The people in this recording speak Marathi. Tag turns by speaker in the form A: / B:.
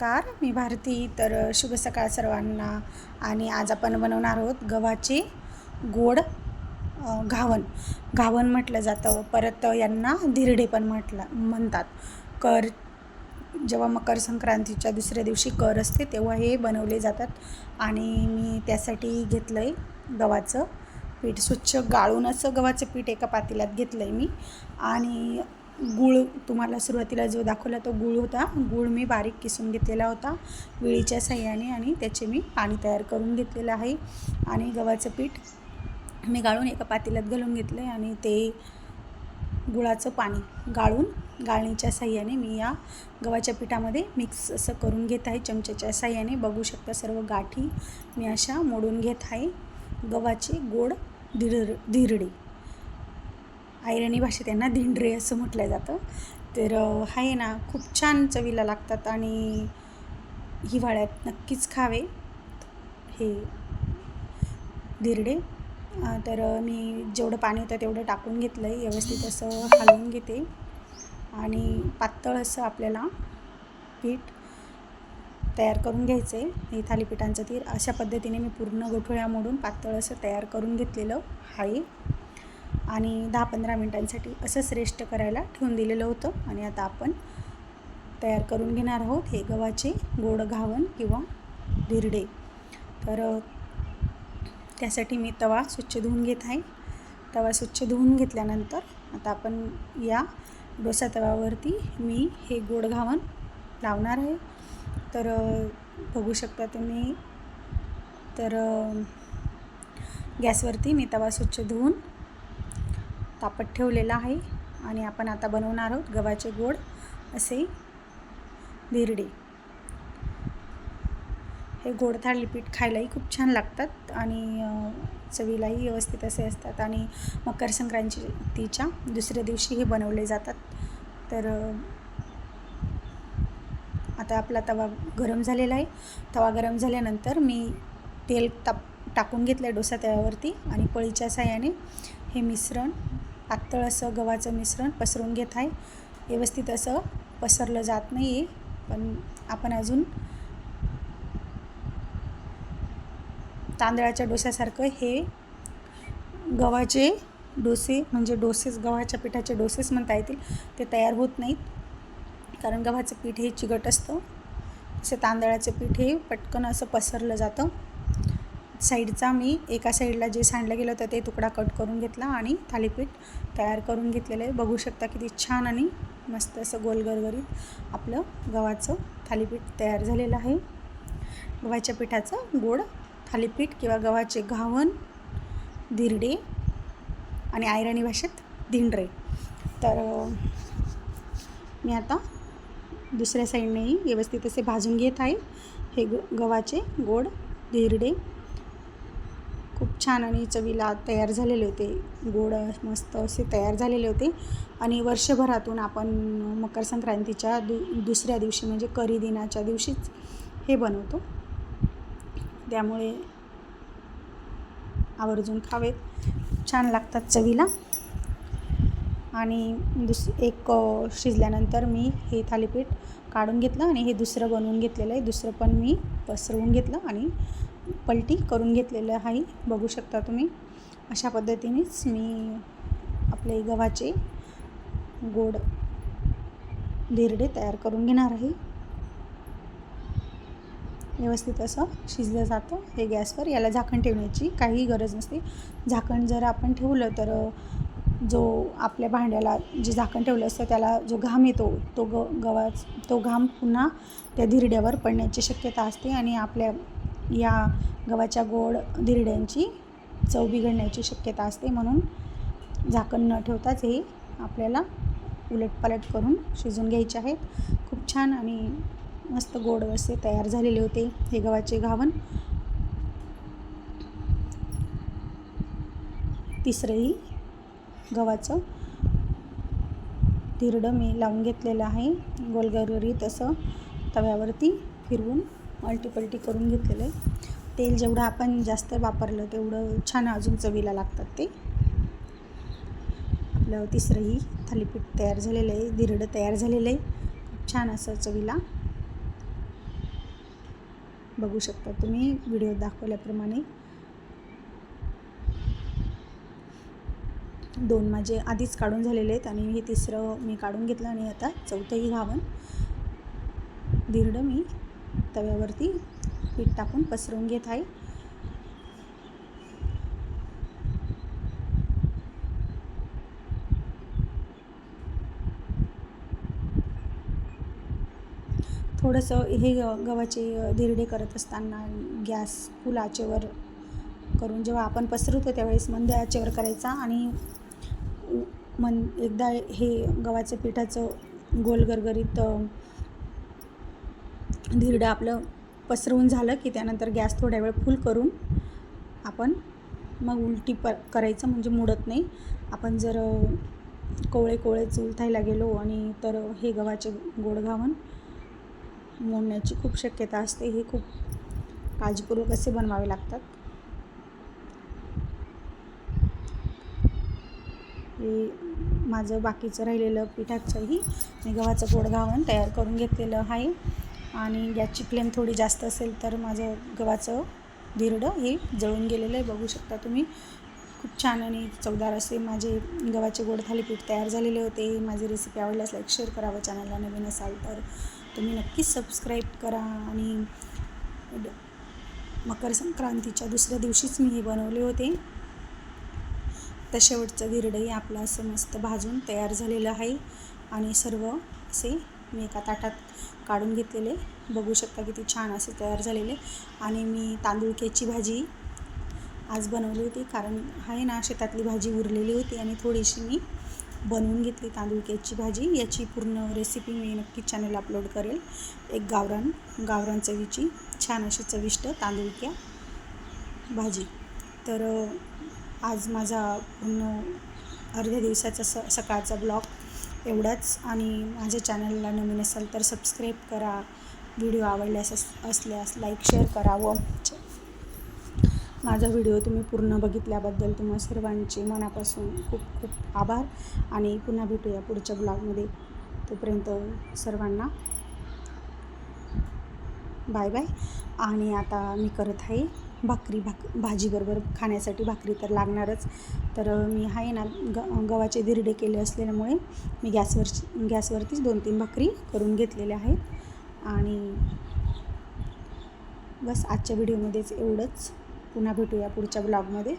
A: नमस्कार. मी भारती. तर शुभ सकाळ सर्वांना. आणि आज आपण बनवणार आहोत गव्हाचे गोड घावन. घावन म्हटलं जातं. परत यांना धिरडे पण म्हटलं म्हणतात. कर जेव्हा मकर संक्रांतीच्या दुसऱ्या दिवशी कर असते तेव्हा हे बनवले जातात. आणि मी त्यासाठी घेतलं आहे गव्हाचं पीठ. स्वच्छ गाळून असं गव्हाचं पीठ एका पातेल्यात घेतलं आहे मी. आणि गूळ तुम्हाला सुरुवातीला जो दाखवला तो गूळ होता. गूळ मी बारीक किसून घेतलेला होता. विळीच्या सहाय्याने आणि त्याचे मी पाणी तयार करून घेतलेलं आहे. आणि गव्हाचं पीठ मी गाळून एका पातेल्यात घालून घेतलं आहे आणि ते गुळाचं पाणी गाळून गाळणीच्या साह्याने मी या गव्हाच्या पिठामध्ये मिक्स असं करून घेत आहे. चमच्याच्या साह्याने बघू शकता सर्व गाठी मी अशा मोडून घेत आहे. गव्हाची गोड धिर धिरडी. आयरणी भाषेत त्यांना धिंडरे असं म्हटलं जातं. तर आहे ना खूप छान चवीला लागतात आणि हिवाळ्यात नक्कीच खावे. हे धिरडे तर मी जेवढं पाणी होतं तेवढं टाकून घेतलं आहे व्यवस्थित असं हलवून घेते. आणि पातळ असं आपल्याला पीठ तयार करून घ्यायचं आहे हे थालीपीठांचं तीर अशा पद्धतीने मी पूर्ण गोठोळ्या मोडून पातळ असं तयार करून घेतलेलं आहे. आणि दहा पंधरा मिनटांसाठी असंच रेस्ट करायला ठेवून दिलेलं होतं. आणि आता आपण तयार करून घेणार आहोत हे गव्हाचे गोड घावन किंवा धिरडे. तर त्यासाठी मी तवा स्वच्छ धुवून घेत आहे. तवा स्वच्छ धुवून घेतल्यानंतर आता आपण या डोसा तव्यावरती मी हे गोड घावन लावणार आहे. तर बघू शकता तुम्ही. तर गॅसवरती मी तवा स्वच्छ धुवून तापत ठेवलेला आहे. आणि आपण आता बनवणार आहोत गव्हाचे गोड असे धिरडे. हे गोड थालीपीठ खायलाही खूप छान लागतात आणि चवीलाही व्यवस्थित असे असतात. आणि मकर संक्रांतीच्या दुसऱ्या दिवशी हे बनवले जातात. तर आता आपला तवा गरम झालेला आहे. तवा गरम झाल्यानंतर मी तेल ताप टाकून घेतलं आहे डोसा तव्यावरती आणि पळीच्या साह्याने हे मिश्रण पातळ असं गव्हाचं मिश्रण पसरून घेत आहे. व्यवस्थित असं पसरलं जात नाही आहे पण आपण अजून तांदळाच्या डोस्यासारखं हे गव्हाचे डोसे म्हणजे डोसेस गव्हाच्या पिठाचे डोसेस म्हणता येतील ते तयार होत नाहीत. कारण गव्हाचं पीठ हे चिकट असतं. असं तांदळाचं पीठ हे पटकन असं पसरलं जातं. साईडचा मी एका साईडला जे सांडलं गेलं होतं ते तुकडा कट करून घेतला आणि थालीपीठ तयार करून घेतलेलं आहे. बघू शकता किती छान आणि मस्त असं गोलगरगरीत आपलं गव्हाचं थालीपीठ तयार झालेलं आहे. गव्हाच्या पिठाचं गोड थालीपीठ किंवा गव्हाचे घावन धिरडे आणि आयरणी भाषेत धिंडरे. तर मी आता दुसऱ्या साईडनेही व्यवस्थित असे भाजून घेत आहे. हे ग गव्हाचे गोड धिरडे खूप छान आणि चवीला तयार झालेले होते. गोड मस्त असे तयार झालेले होते. आणि वर्षभरातून आपण मकर संक्रांतीच्या दु दुसऱ्या दिवशी म्हणजे करी दिनाच्या दिवशीच हे बनवतो. त्यामुळे आवर्जून खावेत. छान लागतात चवीला. आणि दुस एक शिजल्यानंतर मी हे थालीपीठ काढून घेतलं आणि हे दुसरं बनवून घेतलेलं आहे. दुसरं पण मी पसरवून घेतलं आणि पलटी करून घेतलेलं आहे. बघू शकता तुम्ही. अशा पद्धतीनेच मी आपले गव्हाचे गोड धिरडे तयार करून घेणार आहे. व्यवस्थित असं शिजलं जातं. हे गॅसवर याला झाकण ठेवण्याची काहीही गरज नसते. झाकण जर आपण ठेवलं तर जो आपल्या भांड्याला जे झाकण ठेवलं असतं त्याला जो घाम येतो तो ग गव्हाच तो घाम पुन्हा त्या धिरड्यावर पडण्याची शक्यता असते आणि आपल्या या गव्हाच्या गोड धिरड्यांची चव बिघडण्याची शक्यता असते म्हणून झाकण न ठेवताच हे आपल्याला उलटपालट करून शिजून घ्यायचे आहेत. खूप छान आणि मस्त गोड असे तयार झालेले होते हे गव्हाचे घावन. तिसरंही गव्हाचं धिरडं मी लावून घेतलेलं आहे. गोलगरगरीत असं तव्यावरती फिरवून अल्टीपल्टी करून घेतलेलं आहे. तेल जेवढं आपण जास्त वापरलं तेवढं छान अजून चवीला लागतात ते. आपलं तिसरंही थालीपीठ तयार झालेलं आहे दिरडं तयार झालेलं आहे. खूप छान असं चवीला. बघू शकता तुम्ही व्हिडिओ दाखवल्याप्रमाणे. दोन माझे आधीच काढून झालेले आहेत आणि हे तिसरं मी काढून घेतलं आणि आता चौथंही घावन दिरडं मी तव्यावरती पीठ टाकून पसरवून घेत आहे. थोडंसं हे गव्हाचे धिरडे करत असताना गॅस फुल आचेवर करून जेव्हा आपण पसरवतो त्यावेळेस मंद आचेवर करायचा आणि मन एकदा हे गव्हाचं पिठाचं गोल गरगरीत धिरडं आपलं पसरवून झालं की त्यानंतर गॅस थोड्या वेळ फुल करून आपण मग उलटी प करायचं म्हणजे मुडत नाही. आपण जर कोवळे कोवळे चुलथायला गेलो आणि तर हे गव्हाचे गोड घावन मोडण्याची खूप शक्यता असते. हे खूप काळजीपूर्वक असे बनवावे लागतात. हे माझं बाकीचं राहिलेलं पिठाचंही मी गव्हाचं गोड घावन तयार करून घेतलेलं आहे. आणि गॅसची फ्लेम थोडी जास्त असेल तर माझं गव्हाचं धिरडं हे जळून गेलेलं आहे. बघू शकता तुम्ही. खूप छान आणि चवदार असे माझे गव्हाचे गोड थालीपीठ तयार झालेले होते. माझी रेसिपी आवडल्यास लाईक शेअर करावं. चॅनलला नवीन असाल तर तुम्ही नक्कीच सबस्क्राईब करा आणि मकर संक्रांतीच्या दुसऱ्या दिवशीच मी हे बनवले होते. तर शेवटचं धिरडंही आपलं असं मस्त भाजून तयार झालेलं आहे. आणि सर्व असे मी एका ताटात काढून घेतलेले. बघू शकता किती छान असे तयार झालेले. आणि मी तांदूळक्याची भाजी आज बनवली होती कारण आहे ना शेतातली भाजी उरलेली होती आणि थोडीशी मी बनवून घेतली तांदूळक्याची भाजी. याची पूर्ण रेसिपी मी नक्की चॅनल अपलोड करेल. एक गावरान गावरान चवीची छान अशी चविष्ट तांदूळक्या भाजी. तर आज माझा पूर्ण अर्ध्या दिवसाचा स सकाळचा ब्लॉग एवढंच. आणि माझ्या चॅनलला नवीन असाल तर सबस्क्राईब करा. व्हिडिओ आवडल्यास असल्यास लाईक शेअर करा व माझा व्हिडिओ तुम्ही पूर्ण बघितल्याबद्दल तुम्हा सर्वांचे मनापासून खूप खूप आभार. आणि पुन्हा भेटूया पुढच्या ब्लॉगमध्ये तोपर्यंत सर्वांना बाय बाय आणि आता मी करत आहे भाकरी भाक भाजीबरोबर खाण्यासाठी भाकरी तर लागणारच. तर मी आहे ना ग गव्हाचे धिरडे केले असल्यामुळे मी गॅसवर गॅसवरतीच दोन तीन भाकरी करून घेतलेल्या आहेत. आणि बस आजच्या व्हिडिओमध्येच एवढंच. पुन्हा भेटूया पुढच्या ब्लॉगमध्ये.